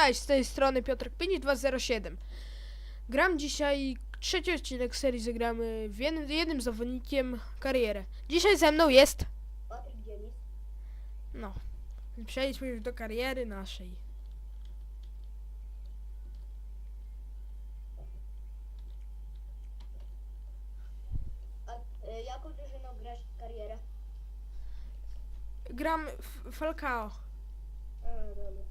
Cześć, z tej strony Piotrek 5207. Gram dzisiaj trzeci odcinek serii, zagramy w jednym, jednym zawodnikiem karierę. Dzisiaj ze mną jest, no, przejdźmy już do kariery naszej. A y, jaką drużyną grasz karierę? Gram w Falcao. A, dobra.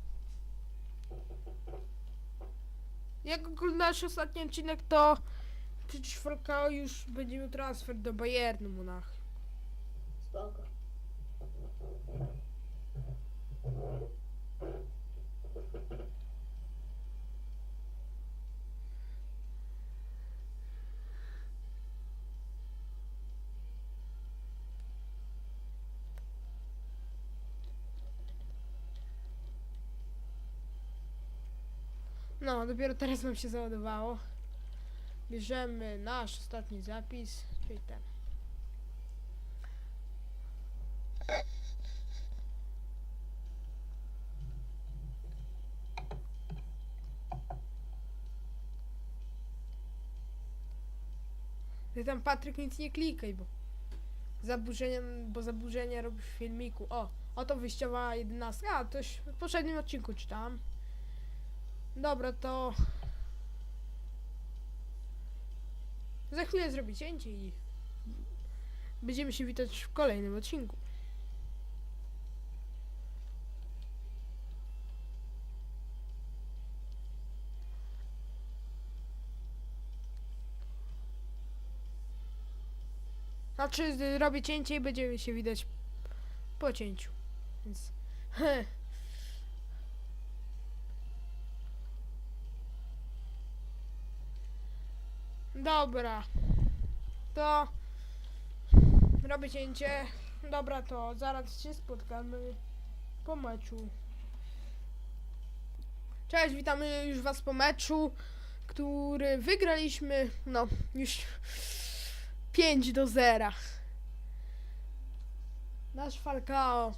Jak oglądasz ostatni odcinek, to przecież Falcao już będzie miał transfer do Bayernu Monachium. Spoko. No, dopiero teraz nam się załadowało. Bierzemy nasz ostatni zapis, czyli ten. Ty tam Patryk nic nie klikaj, bo zaburzenia, bo zaburzenia robisz w filmiku. O, oto wyjściowa 11. A, to już w poprzednim odcinku czytałam. Dobra, to... Za chwilę zrobię cięcie i... Będziemy się witać w kolejnym odcinku. Znaczy, robię cięcie i będziemy się widać po cięciu. Więc... Dobra. To robię cięcie. Dobra, to zaraz się spotkamy po meczu. Cześć, witamy już was po meczu, który wygraliśmy, no, już 5 do 0. Nasz Falcao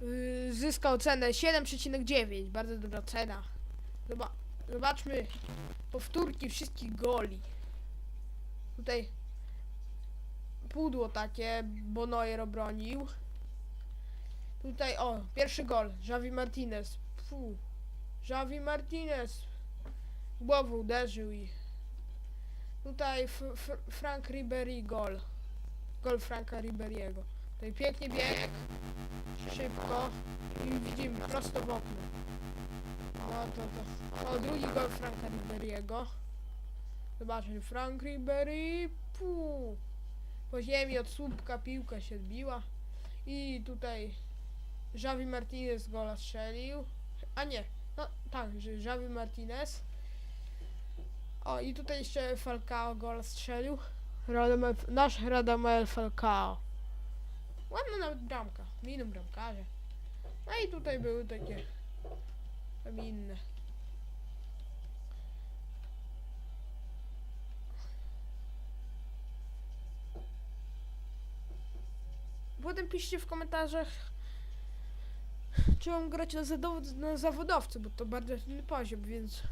yy, zyskał cenę 7,9, bardzo dobra cena. Zoba zobaczmy powtórki wszystkich goli. Tutaj pudło takie, bo Neuer obronił. Tutaj, o, pierwszy gol, Javi Martinez. Fu. Javi Martinez. Głową uderzył i... Tutaj Frank Ribery gol. Gol Franka Riberiego. Tutaj pięknie bieg. Szybko. I widzimy prosto w okno. No to to. O, drugi gol Franka Riberiego. Zobaczmy, Frank Ribery. Puu. Po ziemi od słupka piłka się odbiła. I tutaj Javi Martinez gola strzelił. A nie, no tak, że Javi Martinez. O, i tutaj jeszcze Falcao gola strzelił. Radamel, nasz Radamel Falcao. Ładna nawet bramka, miną bramkarze. No i tutaj były takie tam inne. Potem piszcie w komentarzach, czy mam grać na, zadow- na zawodowcu, bo to bardzo inny poziom, więc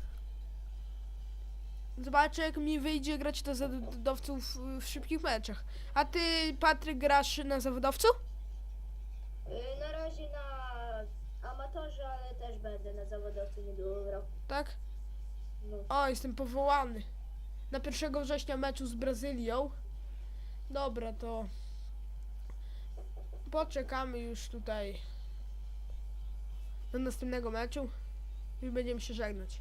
zobaczę jak mi wyjdzie grać na zawodowcu w, w szybkich meczach. A ty, Patryk, grasz na zawodowcu? Y, na razie na amatorze, ale też będę na zawodowcu niedługo grał. Tak? No. O, jestem powołany. Na 1 września meczu z Brazylią. Dobra, to poczekamy już tutaj do następnego meczu i będziemy się żegnać.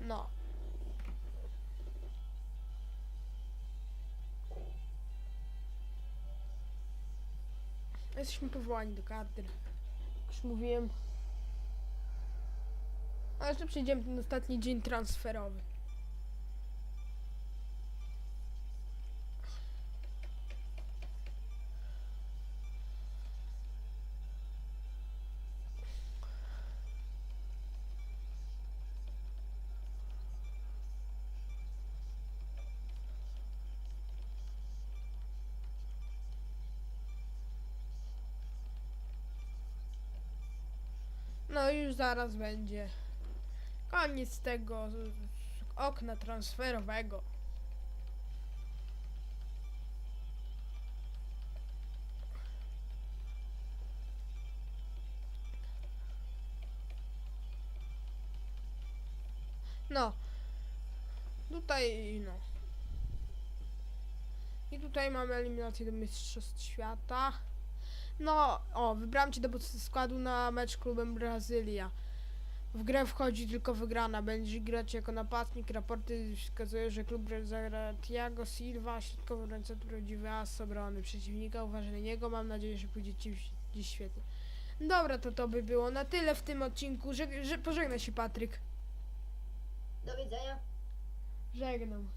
No. Jesteśmy powołani do kadry. Jak już mówiłem. A jeszcze przejdziemy ten ostatni dzień transferowy. No już zaraz będzie koniec tego okna transferowego. No. Tutaj, no. I tutaj mamy eliminację do Mistrzostw Świata. No, o, wybrałem cię do składu na mecz klubem Brazylia. W grę wchodzi tylko wygrana. Będziesz grać jako napastnik. Raporty wskazują, że klub zagra Thiago Silva, środkowy ręce prawdziwy as obrony przeciwnika. Uważaj na niego. Mam nadzieję, że pójdzie ci dziś świetnie. Dobra, to to by było na tyle w tym odcinku. Że, że pożegna się Patryk. Do widzenia. Żegnam.